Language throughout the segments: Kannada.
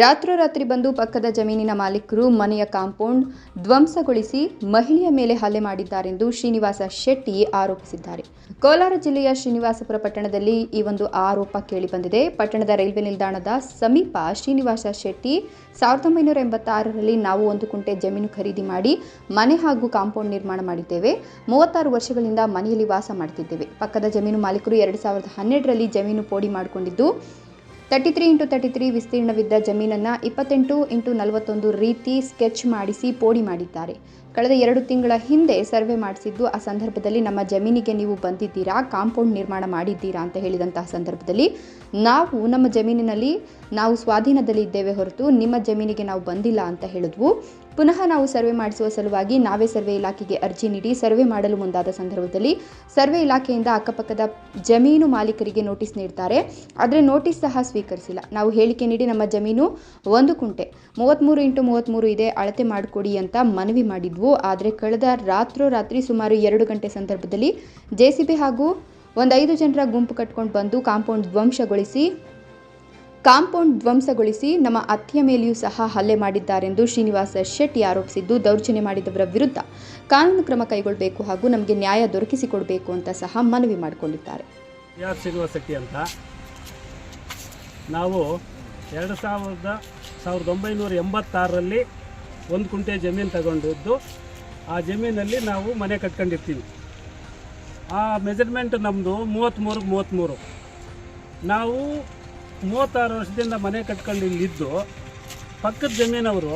ರಾತ್ರೋರಾತ್ರಿ ಬಂದು ಪಕ್ಕದ ಜಮೀನಿನ ಮಾಲೀಕರು ಮನೆಯ ಕಾಂಪೌಂಡ್ ಧ್ವಂಸಗೊಳಿಸಿ ಮಹಿಳೆಯ ಮೇಲೆ ಹಲ್ಲೆ ಮಾಡಿದ್ದಾರೆಂದು ಶ್ರೀನಿವಾಸ ಶೆಟ್ಟಿ ಆರೋಪಿಸಿದ್ದಾರೆ. ಕೋಲಾರ ಜಿಲ್ಲೆಯ ಶ್ರೀನಿವಾಸಪುರ ಪಟ್ಟಣದಲ್ಲಿ ಈ ಒಂದು ಆರೋಪ ಕೇಳಿಬಂದಿದೆ. ಪಟ್ಟಣದ ರೈಲ್ವೆ ನಿಲ್ದಾಣದ ಸಮೀಪ ಶ್ರೀನಿವಾಸ ಶೆಟ್ಟಿ ಸಾವಿರದ ಒಂಬೈನೂರ ಎಂಬತ್ತಾರರಲ್ಲಿ ನಾವು ಒಂದು ಕುಂಟೆ ಜಮೀನು ಖರೀದಿ ಮಾಡಿ ಮನೆ ಹಾಗೂ ಕಾಂಪೌಂಡ್ ನಿರ್ಮಾಣ ಮಾಡಿದ್ದೇವೆ. ಮೂವತ್ತಾರು ವರ್ಷಗಳಿಂದ ಮನೆಯಲ್ಲಿ ವಾಸ ಮಾಡ್ತಿದ್ದೇವೆ. ಪಕ್ಕದ ಜಮೀನು ಮಾಲೀಕರು ಎರಡು ಸಾವಿರದ ಹನ್ನೆರಡರಲ್ಲಿ ಜಮೀನು ಪೋಡಿ ಮಾಡಿಕೊಂಡಿದ್ದು thirty three into thirty three ವಿಸ್ತೀರ್ಣವಿದ್ದ ಜಮೀನನ್ನು ಇಪ್ಪತ್ತೆಂಟು ಇಂಟು ನಲವತ್ತೊಂದು ರೀತಿ ಸ್ಕೆಚ್ ಮಾಡಿಸಿ ಪೋಡಿ ಮಾಡಿದ್ದಾರೆ. ಕಳೆದ ಎರಡು ತಿಂಗಳ ಹಿಂದೆ ಸರ್ವೆ ಮಾಡಿಸಿದ್ದು, ಆ ಸಂದರ್ಭದಲ್ಲಿ ನಮ್ಮ ಜಮೀನಿಗೆ ನೀವು ಬಂದಿದ್ದೀರಾ, ಕಾಂಪೌಂಡ್ ನಿರ್ಮಾಣ ಮಾಡಿದ್ದೀರಾ ಅಂತ ಹೇಳಿದಂತಹ ಸಂದರ್ಭದಲ್ಲಿ ನಾವು ನಮ್ಮ ಜಮೀನಿನಲ್ಲಿ, ನಾವು ಸ್ವಾಧೀನದಲ್ಲಿ ಇದ್ದೇವೆ ಹೊರತು ನಿಮ್ಮ ಜಮೀನಿಗೆ ನಾವು ಬಂದಿಲ್ಲ ಅಂತ ಹೇಳಿದ್ವು. ಪುನಃ ನಾವು ಸರ್ವೆ ಮಾಡಿಸುವ ಸಲುವಾಗಿ ನಾವೇ ಸರ್ವೆ ಇಲಾಖೆಗೆ ಅರ್ಜಿ ನೀಡಿ ಸರ್ವೆ ಮಾಡಲು ಮುಂದಾದ ಸಂದರ್ಭದಲ್ಲಿ ಸರ್ವೆ ಇಲಾಖೆಯಿಂದ ಅಕ್ಕಪಕ್ಕದ ಜಮೀನು ಮಾಲೀಕರಿಗೆ ನೋಟಿಸ್ ನೀಡ್ತಾರೆ. ಆದರೆ ನೋಟಿಸ್ ಸಹ ಸ್ವೀಕರಿಸಿಲ್ಲ. ನಾವು ಹೇಳಿಕೆ ನೀಡಿ ನಮ್ಮ ಜಮೀನು ಒಂದು ಕುಂಟೆ ಮೂವತ್ತ್ಮೂರು ಇಂಟು ಮೂವತ್ತ್ಮೂರು ಇದೆ, ಅಳತೆ ಮಾಡಿಕೊಡಿ ಅಂತ ಮನವಿ ಮಾಡಿದ್ವು. ಆದರೆ ಕಳೆದ ರಾತ್ರೋರಾತ್ರಿ ಸುಮಾರು ಎರಡು ಗಂಟೆ ಸಂದರ್ಭದಲ್ಲಿ ಜೆ ಸಿ ಬಿ ಹಾಗೂ ಒಂದು ಐದು ಜನರ ಗುಂಪು ಕಟ್ಕೊಂಡು ಬಂದು ಕಾಂಪೌಂಡ್ ಧ್ವಂಸಗೊಳಿಸಿ ಕಾಂಪೌಂಡ್ ಧ್ವಂಸಗೊಳಿಸಿ ನಮ್ಮ ಅತ್ತೆಯ ಮೇಲೆಯೂ ಸಹ ಹಲ್ಲೆ ಮಾಡಿದ್ದಾರೆಂದು ಶ್ರೀನಿವಾಸ ಶೆಟ್ಟಿ ಆರೋಪಿಸಿದ್ದು, ದೌರ್ಜನ್ಯ ಮಾಡಿದವರ ವಿರುದ್ಧ ಕಾನೂನು ಕ್ರಮ ಕೈಗೊಳ್ಳಬೇಕು ಹಾಗೂ ನಮಗೆ ನ್ಯಾಯ ದೊರಕಿಸಿಕೊಡಬೇಕು ಅಂತ ಸಹ ಮನವಿ ಮಾಡಿಕೊಂಡಿದ್ದಾರೆ. ಶ್ರೀನಿವಾಸ ಶೆಟ್ಟಿ ಅಂತ? ನಾವು ಎರಡು ಸಾವಿರದ ಸಾವಿರದ ಒಂಬೈನೂರ ಎಂಬತ್ತಾರರಲ್ಲಿ ಒಂದು ಕುಂಟೆ ಜಮೀನು ತಗೊಂಡಿದ್ದು, ಆ ಜಮೀನಲ್ಲಿ ನಾವು ಮನೆ ಕಟ್ಕೊಂಡಿರ್ತೀವಿ. ಆ ಮೆಜರ್ಮೆಂಟ್ ನಮ್ಮದು ಮೂವತ್ತ್ಮೂರು ಮೂವತ್ತ್ಮೂರು. ನಾವು ಮೂವತ್ತಾರು ವರ್ಷದಿಂದ ಮನೆ ಕಟ್ಕೊಂಡು ಇಲ್ಲಿದ್ದು, ಪಕ್ಕದ ಜಮೀನವರು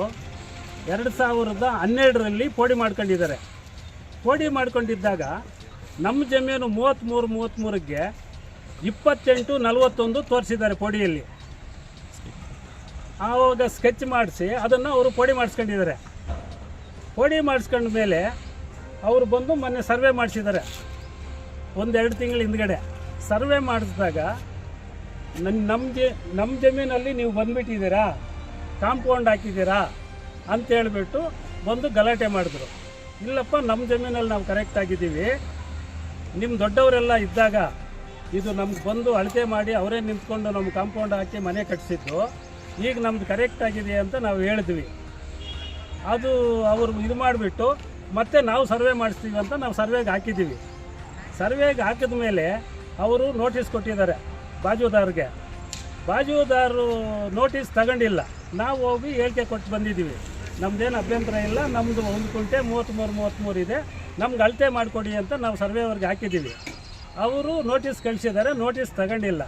ಎರಡು ಸಾವಿರದ ಹನ್ನೆರಡರಲ್ಲಿ ಪೋಡಿ ಮಾಡ್ಕೊಂಡಿದ್ದಾರೆ. ಪೋಡಿ ಮಾಡ್ಕೊಂಡಿದ್ದಾಗ ನಮ್ಮ ಜಮೀನು ಮೂವತ್ತ್ಮೂರು ಮೂವತ್ತ್ಮೂರಕ್ಕೆ ಇಪ್ಪತ್ತೆಂಟು, ನಲವತ್ತೊಂದು ತೋರಿಸಿದ್ದಾರೆ ಪೋಡಿಯಲ್ಲಿ. ಆವಾಗ ಸ್ಕೆಚ್ ಮಾಡಿಸಿ ಅದನ್ನು ಅವರು ಪೋಡಿ ಮಾಡಿಸ್ಕೊಂಡಿದ್ದಾರೆ. ಪೋಡಿ ಮಾಡಿಸ್ಕೊಂಡ ಮೇಲೆ ಅವರು ಬಂದು ಮೊನ್ನೆ ಸರ್ವೆ ಮಾಡಿಸಿದ್ದಾರೆ. ಒಂದೆರಡು ತಿಂಗಳ ಹಿಂದ್ಗಡೆ. ಸರ್ವೆ ಮಾಡಿಸಿದಾಗ ನನ್ನ ನಮ್ಮ ಜ ನಮ್ಮ ಜಮೀನಲ್ಲಿ ನೀವು ಬಂದುಬಿಟ್ಟಿದ್ದೀರಾ? ಕಾಂಪೌಂಡ್ ಹಾಕಿದ್ದೀರಾ? ಅಂತ ಹೇಳಿಬಿಟ್ಟು ಬಂದು ಗಲಾಟೆ ಮಾಡಿದ್ರು. ಇಲ್ಲಪ್ಪ ನಮ್ಮ ಜಮೀನಲ್ಲಿ ನಾವು ಕರೆಕ್ಟ್ ಆಗಿದ್ದೀವಿ. ನಿಮ್ಮ ದೊಡ್ಡವರೆಲ್ಲ ಇದ್ದಾಗ ಇದು ನಮ್ಗೆ ಬಂದು ಅಳತೆ ಮಾಡಿ ಅವರೇ ನಿಂತ್ಕೊಂಡು ನಮ್ಮ ಕಾಂಪೌಂಡ್ ಹಾಕಿ ಮನೆ ಕಟ್ಟಿಸಿದ್ದು ಈಗ ನಮ್ದು ಕರೆಕ್ಟ್ ಆಗಿದೆ ಅಂತ ನಾವು ಹೇಳಿದ್ವಿ. ಅದು ಅವರು ಇದು ಮಾಡಿಬಿಟ್ಟು ಮತ್ತೆ ನಾವು ಸರ್ವೆ ಮಾಡಿಸ್ತೀವಿ ಅಂತ ನಾವು ಸರ್ವೆಗೆ ಹಾಕಿದ್ದೀವಿ. ಸರ್ವೆಗೆ ಹಾಕಿದ ಮೇಲೆ ಅವರು ನೋಟಿಸ್ ಕೊಟ್ಟಿದ್ದಾರೆ. ಬಾಜುದಾರ್ಗೆ. ಬಾಜುದಾರರು ನೋಟಿಸ್ ತಗೊಂಡಿಲ್ಲ. ನಾವು ಹೋಗಿ ಹೇಳಿಕೆ ಕೊಟ್ಟು ಬಂದಿದ್ದೀವಿ. ನಮ್ದೇನು ಅಭ್ಯಂತರ ಇಲ್ಲ ನಮ್ಮದು ಒಂದು ಕುಂಟೆ ಮೂವತ್ತ್ಮೂರು ಮೂವತ್ತ್ಮೂರು ಇದೆ. ನಮ್ಗೆ ಅಳತೆ ಮಾಡಿಕೊಡಿ ಅಂತ ನಾವು ಸರ್ವೆಯವ್ರಿಗೆ ಹಾಕಿದ್ದೀವಿ. ಅವರು ನೋಟಿಸ್ ಕಳಿಸಿದ್ದಾರೆ ನೋಟಿಸ್ ತಗೊಂಡಿಲ್ಲ.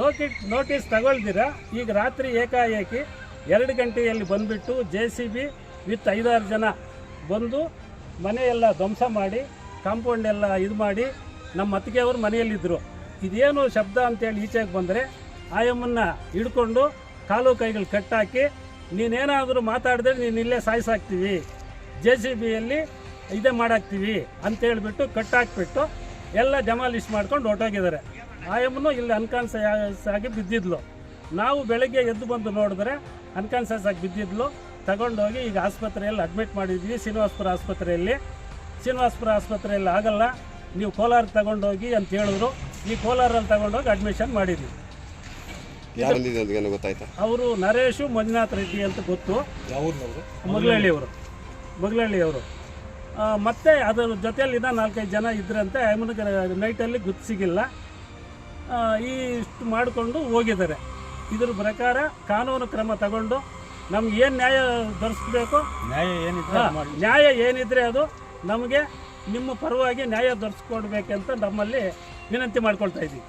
ನೋಟಿ ನೋಟಿಸ್ ತಗೊಳ್ದಿರ, ಈಗ ರಾತ್ರಿ ಏಕಾಏಕಿ ಎರಡು ಗಂಟೆಯಲ್ಲಿ ಬಂದುಬಿಟ್ಟು ಜೆ ಸಿ ಬಿ ವಿತ್ ಐದಾರು ಜನ ಬಂದು ಮನೆಯೆಲ್ಲ ಧ್ವಂಸ ಮಾಡಿ ಕಾಂಪೌಂಡ್ ಎಲ್ಲ ಇದು ಮಾಡಿ ನಮ್ಮ ಅತ್ತಿಗೆಯವರು ಮನೆಯಲ್ಲಿದ್ದರು ಇದೇನು ಶಬ್ದ ಅಂತೇಳಿ ಈಚೆಗೆ ಬಂದರೆ ಆಯಮ್ಮನ್ನು ಹಿಡ್ಕೊಂಡು ಕಾಲು ಕೈಗಳು ಕಟ್ಟಾಕಿ, ನೀನೇನಾದರೂ ಮಾತಾಡಿದ್ರೆ ನೀನು ಇಲ್ಲೇ ಸಾಯಿಸಾಕ್ತೀವಿ. ಜೆ ಸಿ ಬಿಯಲ್ಲಿ ಇದೇ ಮಾಡಾಕ್ತೀವಿ ಅಂತೇಳ್ಬಿಟ್ಟು ಕಟ್ಟಾಕ್ಬಿಟ್ಟು ಎಲ್ಲ ಜಮಾಲಿಸ್ಟ್ ಮಾಡ್ಕೊಂಡು ಹೊರಟೋಗಿದ್ದಾರೆ. ಆಯಮ್ಮನು ಇಲ್ಲಿ ಅನ್ಕಾನ್ಸಸ್ ಆಗಿ ಬಿದ್ದಿದ್ಲು. ನಾವು ಬೆಳಗ್ಗೆ ಎದ್ದು ಬಂದು ನೋಡಿದ್ರೆ ಅನ್ಕಾನ್ಸಸ್ ಆಗಿ ಬಿದ್ದಿದ್ಲು. ತಗೊಂಡೋಗಿ ಈಗ ಆಸ್ಪತ್ರೆಯಲ್ಲಿ ಅಡ್ಮಿಟ್ ಮಾಡಿದ್ವಿ, ಶ್ರೀನಿವಾಸ್ಪುರ ಆಸ್ಪತ್ರೆಯಲ್ಲಿ. ಶ್ರೀನಿವಾಸ್ಪುರ ಆಸ್ಪತ್ರೆಯಲ್ಲಿ ಆಗಲ್ಲ, ನೀವು ಕೋಲಾರಕ್ಕೆ ತಗೊಂಡೋಗಿ ಅಂತ ಹೇಳಿದ್ರು. ಈ ಕೋಲಾರಲ್ಲಿ ತಗೊಂಡೋಗಿ ಅಡ್ಮಿಷನ್ ಮಾಡಿದ್ವಿ. ಯಾರು ಬಂದಿದೆ ಅಂತ ಏನೋ ಗೊತ್ತಾಯ್ತಾ? ಅವರು ನರೇಶು ಮಂಜುನಾಥ್ ರೆಡ್ಡಿ ಅಂತ ಗೊತ್ತು. ಮಗಳಹಳ್ಳಿಯವರು ಮಗಳಹಳ್ಳಿಯವರು ಮತ್ತೆ ಅದರ ಜೊತೆಯಲ್ಲಿ ಇನ್ನೂ ನಾಲ್ಕೈದು ಜನ ಇದ್ರಂತೆ ಅವನಿಗೆ ನೈಟಲ್ಲಿ ಗುತ್ತು ಸಿಗಿಲ್ಲ. ಈ ಇಷ್ಟು ಮಾಡಿಕೊಂಡು ಹೋಗಿದ್ದಾರೆ. ಇದ್ರ ಪ್ರಕಾರ ಕಾನೂನು ಕ್ರಮ ತಗೊಂಡು ನಮ್ಗೆ ಏನು ನ್ಯಾಯ ದೊರಕಿಸ್ಬೇಕು ನ್ಯಾಯ ಏನಿದ್ರೆ ನ್ಯಾಯ ಏನಿದ್ರೆ ಅದು ನಮಗೆ ನಿಮ್ಮ ಪರವಾಗಿ ನ್ಯಾಯ ದೊರಕಿಸ್ಕೊಡ್ಬೇಕಂತ ನಮ್ಮಲ್ಲಿ ವಿನಂತಿ ಮಾಡ್ಕೊಳ್ತಾ ಇದ್ದೀವಿ.